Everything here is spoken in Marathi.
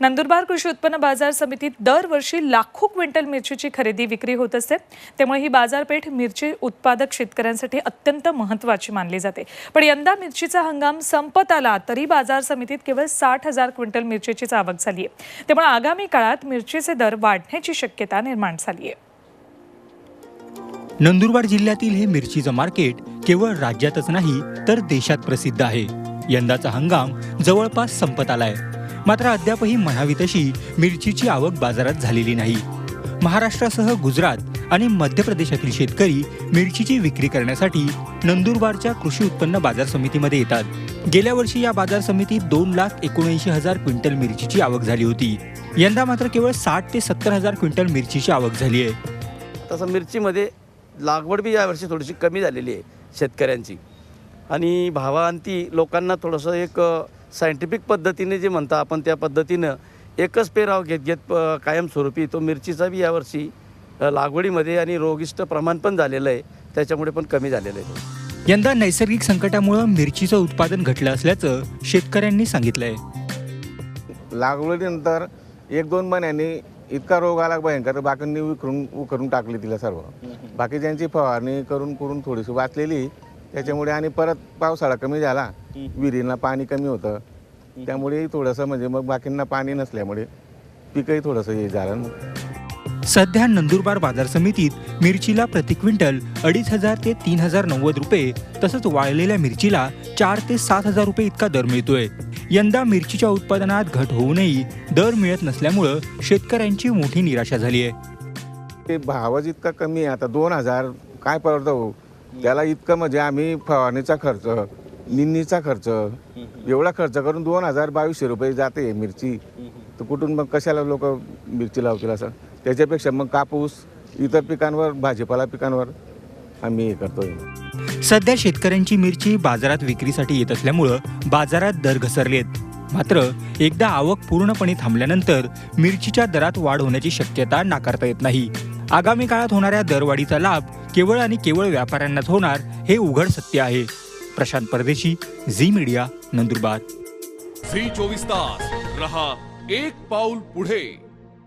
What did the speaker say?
नंदुरबार कृषी उत्पन्न बाजार समितीत दरवर्षी लाखो क्विंटल मिरचीची खरेदी विक्री होत असते. त्यामुळे ही बाजारपेठ मिरची उत्पादक शेतकऱ्यांसाठी अत्यंत महत्त्वाची मानली जाते. पण यंदा मिरचीचा हंगाम संपत आला तरी बाजार समितीत केवळ साठ हजार क्विंटल मिरचीचीच आवक झाली आहे त्यामुळे आगामी काळात मिरचीचे दर वाढण्याची शक्यता निर्माण झाली आहे नंदुरबार जिल्ह्यातील हे मिरचीचं मार्केट केवळ राज्यातच नाही तर देशात प्रसिद्ध आहे. यंदाचा हंगाम जवळपास संपत आलाय. मात्र अद्यापही म्हणावी तशी मिरचीची आवक बाजारात झालेली नाही. महाराष्ट्रासह गुजरात आणि मध्य प्रदेशातील शेतकरी मिरचीची विक्री करण्यासाठी नंदुरबारच्या कृषी उत्पन्न बाजार समितीमध्ये येतात. गेल्या वर्षी या बाजार समितीत दोन लाख एकोणऐंशी हजार क्विंटल मिरचीची आवक झाली होती. यंदा मात्र केवळ साठ ते सत्तर हजार क्विंटल मिरचीची आवक झाली आहे. तसं मिरचीमध्ये लागवड बी यावर्षी थोडीशी कमी झालेली आहे शेतकऱ्यांची. आणि भावांती लोकांना थोडंसं एक सायंटिफिक पद्धतीने जे म्हणता आपण त्या पद्धतीनं एकच पेराव घेत घेत कायमस्वरूपी तो मिरचीचा बी यावर्षी लागवडीमध्ये आणि रोगिष्ट प्रमाण पण झालेलं आहे. त्याच्यामुळे पण कमी झालेलं आहे. यंदा नैसर्गिक संकटामुळे मिरचीचं उत्पादन घटलं असल्याचं शेतकऱ्यांनी सांगितलंय. लागवडीनंतर एक दोन महिन्यांनी इतका रोग आला भयंकर बाकींनी विकरून उकरून टाकली तिला सर्व. बाकी ज्यांची फवारणी करून करून थोडीशी वाचलेली त्याच्यामुळे आणि परत पावसाळा कमी झाला विहिरींना पाणी कमी होतं. त्यामुळे थोडंसं म्हणजे मग बाकींना पाणी नसल्यामुळे पीकही थोडंसं हे झालं. सध्या नंदुरबार बाजार समितीत मिरचीला प्रति क्विंटल अडीच हजार ते तीन हजार नव्वद रुपये तसंच वाळलेल्या मिरचीला चार ते सात हजार रुपये इतका दर मिळतोय. यंदा मिरचीच्या उत्पादनात घट होऊनही दर मिळत नसल्यामुळं शेतकऱ्यांची मोठी निराशा झाली आहे ते भावच इतका कमी आहे. आता दोन हजार काय परवडतं हो? त्याला इतकं म्हणजे आम्ही फवारणीचा खर्च निंदीचा खर्च एवढा खर्च करून दोन हजार बावीसशे रुपये जाते मिरची. तर कुठून मग कशाला लोक मिरची लावतील असं? त्याच्यापेक्षा मग कापूस इतर पिकांवर भाजीपाला पिकांवर आम्ही हे करतोय. सध्या शेतकऱ्यांची मिरची बाजारात विक्रीसाठी येत असल्यामुळं बाजारात दर घसरलेत मात्र एकदा आवक पूर्णपणे थांबल्यानंतर मिरचीच्या दरात वाढ होण्याची शक्यता नाकारता येत नाही. आगामी काळात होणाऱ्या दरवाढीचा लाभ केवळ आणि केवळ व्यापाऱ्यांनाच होणार हे उघड सत्य आहे. प्रशांत परदेशी झी मीडिया नंदुरबार. झी चोवीस तास. रहा एक पाऊल पुढे.